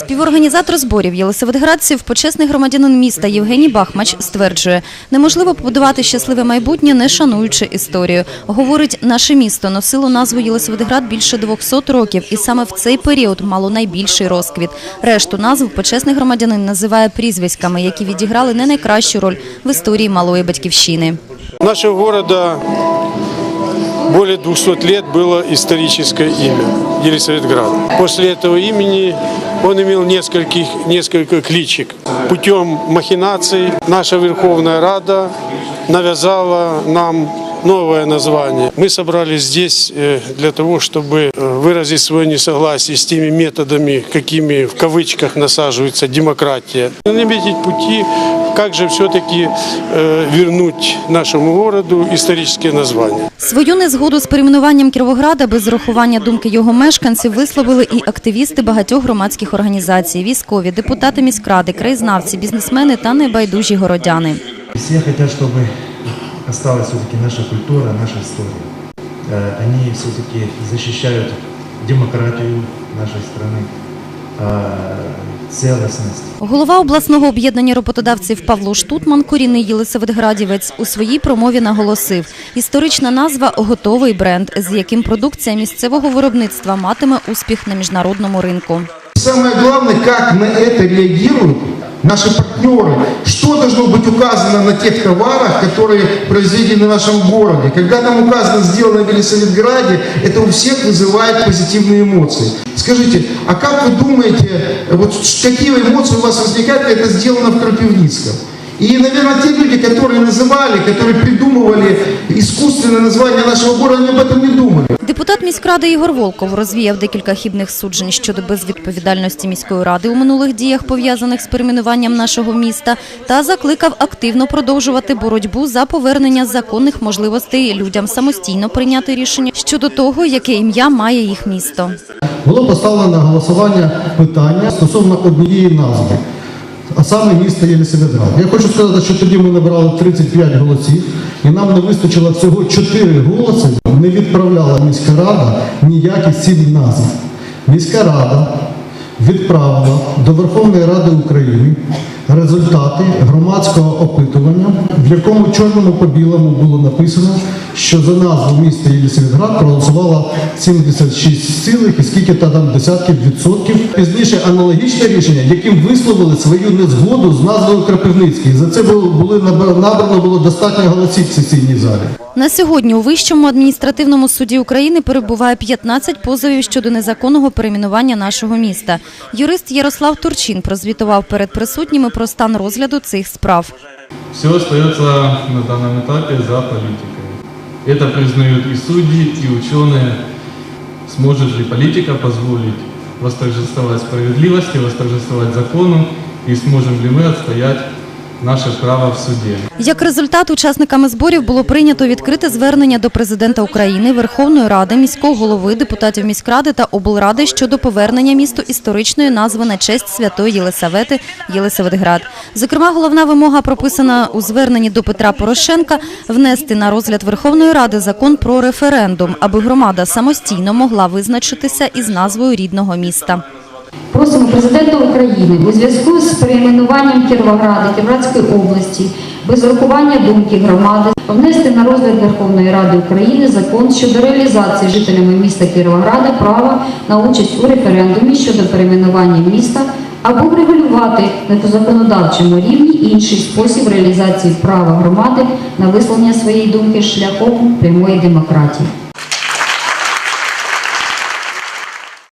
Співорганізатор зборів Єлисаветградців, почесний громадянин міста Євгеній Бахмач стверджує, неможливо побудувати щасливе майбутнє, не шануючи історію. Говорить, наше місто носило назву Єлисаветград більше 200 років, і саме в цей період мало найбільший розквіт. Решту назв почесний громадянин називає прізвиськами, які відіграли не найкращу роль в історії малої батьківщини. Нашего города более 200 лет было историческое имя – Елисаветград. После этого имени он имел нескольких, несколько кличек. Путем махинаций наша Верховная Рада навязала нам новое название. Мы собрались здесь э, для того, чтобы э, выразить свое несогласие с теми методами, какими в кавычках насаживается демократия. Наметить пути, как же все-таки э, вернуть нашему городу исторические названия. Свою незгоду з перейменуванням Кіровограда без зрахування думки його мешканців висловили і активісти багатьох громадських організацій, військові, депутати міськради, краєзнавці, бізнесмени та небайдужі городяни. Все хотят, чтобы осталась все-таки наша культура, наша история. Э, Они все-таки защищают демократию нашей страны, э. Голова обласного об'єднання роботодавців Павло Штутман, корінний Єлисаветградівець, у своїй промові наголосив: історична назва готовий бренд, з яким продукція місцевого виробництва матиме успіх на міжнародному ринку. Саме головне, как на це реагируют наши партнеры. Что должно быть указано на тех товарах, которые произведены в нашем городе. Когда там указано «сделано в Елисаветграде», это у всех вызывает позитивные эмоции. Скажите, а как вы думаете, вот какие эмоции у вас возникают, когда это сделано в Крапивницком? И, наверное, те люди, которые называли, которые придумывали искусственное название нашего города, они об этом не думали. Депутат міськради Ігор Волков розвіяв декілька хібних суджень щодо безвідповідальності міської ради у минулих діях, пов'язаних з перейменуванням нашого міста, та закликав активно продовжувати боротьбу за повернення законних можливостей людям самостійно прийняти рішення щодо того, яке ім'я має їх місто. було поставлено на голосування питання стосовно однієї назви, а саме міста Єлісаветград. Я хочу сказати, що тоді ми набрали 35 голосів, і нам не вистачило всього 4 голоси. Не відправляла міська рада ніякі сім назв. Міська рада відправила до Верховної Ради України результати громадського опитування, в якому чорному по білому було написано, що за назву міста Єлісаветград проголосувало 76 цілих і скільки та там десятків відсотків. Пізніше аналогічне рішення, яким висловили свою незгоду з назвою Крапивницький. За це було були набра- набрано було достатньо голосів в сесійній залі. На сьогодні у Вищому адміністративному суді України перебуває 15 позовів щодо незаконного перейменування нашого міста. Юрист Ярослав Турчин прозвітував перед присутніми про стан розгляду цих справ. Все остается на данном этапе за политикой. Это признают и судьи, и ученые. Сможет ли политика позволить восторжествовать справедливости, восторжествовать закону, и сможем ли мы отстоять наше право в суде. Як результат, учасниками зборів було прийнято відкрите звернення до президента України, Верховної Ради, міського голови, депутатів міськради та облради щодо повернення місту історичної назви на честь святої Єлисавети Єлисаветград. Зокрема, головна вимога прописана у зверненні до Петра Порошенка внести на розгляд Верховної Ради закон про референдум, аби громада самостійно могла визначитися із назвою рідного міста. Просимо президента України у зв'язку з перейменуванням Кіровограда Кіровоградської області без урахування думки громади внести на розгляд Верховної Ради України закон щодо реалізації жителями міста Кіровограда права на участь у референдумі щодо перейменування міста або врегулювати на законодавчому рівні інший спосіб реалізації права громади на висловлення своєї думки шляхом прямої демократії.